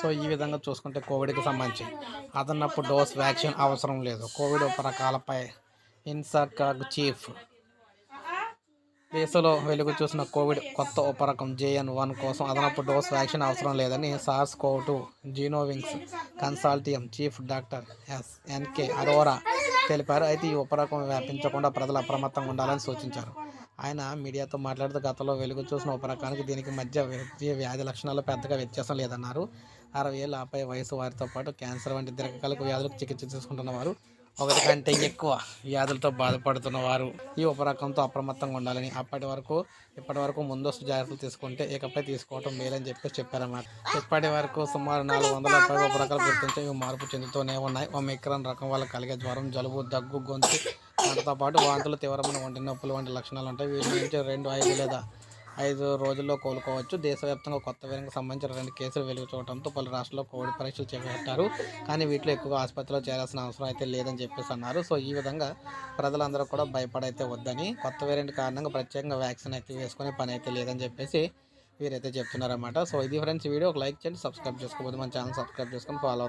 So ఈ విధంగా చూసుకుంటే కోవిడ్కి సంబంధించి. అదనపు డోస్ వ్యాక్సిన్ అవసరం లేదు. కోవిడ్ ఉపరకాలపై ఇన్సాకాగ్ చీఫ్ దేశంలో వెలుగు చూసిన కోవిడ్ కొత్త ఉపరకం జేఎన్ వన్ కోసం అదనపు డోస్ వ్యాక్సిన్ అవసరం లేదని SARS CoV two genomics consortium chief doctor S NK Arora తెలిపారు. అయితే ఈ ఉపరకం వ్యాపించకుండా ప్రజలు అప్రమత్తంగా ఉండాలని సూచించారు. ఆయన మీడియాతో మాట్లాడుతూ గతంలో వెలుగు చూసిన ఉపరకానికి దీనికి మధ్య వ్యాధి లక్షణాలు పెద్దగా వ్యత్యాసం లేదన్నారు. అరవై ఏళ్ళ ఆపై వయసు వారితో పాటు క్యాన్సర్ వంటి దీర్ఘకాలిక వ్యాధులకు చికిత్స తీసుకుంటున్న వారు ఒకటి కంటే ఎక్కువ వ్యాధులతో బాధపడుతున్న వారు. ఈ ఉపరకంతో అప్రమత్తంగా ఉండాలని అప్పటి వరకు ఇప్పటి వరకు ముందస్తు జాగ్రత్తలు తీసుకుంటే ఇకపై తీసుకోవటం మేలని చెప్పి చెప్పారన్నమాట. ఇప్పటి వరకు సుమారు నాలుగు వందల ఉపరకాలు గుర్తించి ఇవి మార్పు చెందుతూనే ఉన్నాయి. ఒమిక్రాన్ రకం వల్ల కలిగే జ్వరం జలుబు దగ్గు గొంతు వాటితో పాటు వాంతులు తీవ్రమైన ఒంటి నొప్పులు వంటి లక్షణాలు ఉంటాయి. వీటి నుంచి రెండు ఐదు లేదా ఐదు రోజుల్లో కోలుకోవచ్చు. దేశవ్యాప్తంగా కొత్త వేరంకి సంబంధించిన రెండు కేసులు వెలుగు చూడటంతో పలు రాష్ట్రాల్లో కోవిడ్ పరీక్షలు చేపట్టారు. కానీ వీటిలో ఎక్కువగా ఆసుపత్రిలో చేరాల్సిన అవసరం అయితే లేదని చెప్పేసి అన్నారు. సో ఈ విధంగా ప్రజలందరూ కూడా భయపడైతే వద్దని కొత్త వేరియంట్ కారణంగా ప్రత్యేకంగా వ్యాక్సిన్ అయితే వేసుకునే పని అయితే లేదని చెప్పేసి వీరైతే చెప్తున్నారన్నమాట. సో ఇది ఫ్రెండ్స్ వీడియో ఒక లైక్ చేయండి సబ్స్క్రైబ్ చేసుకోబోదు మన ఛానల్ సబ్స్క్రైబ్ చేసుకొని ఫాలో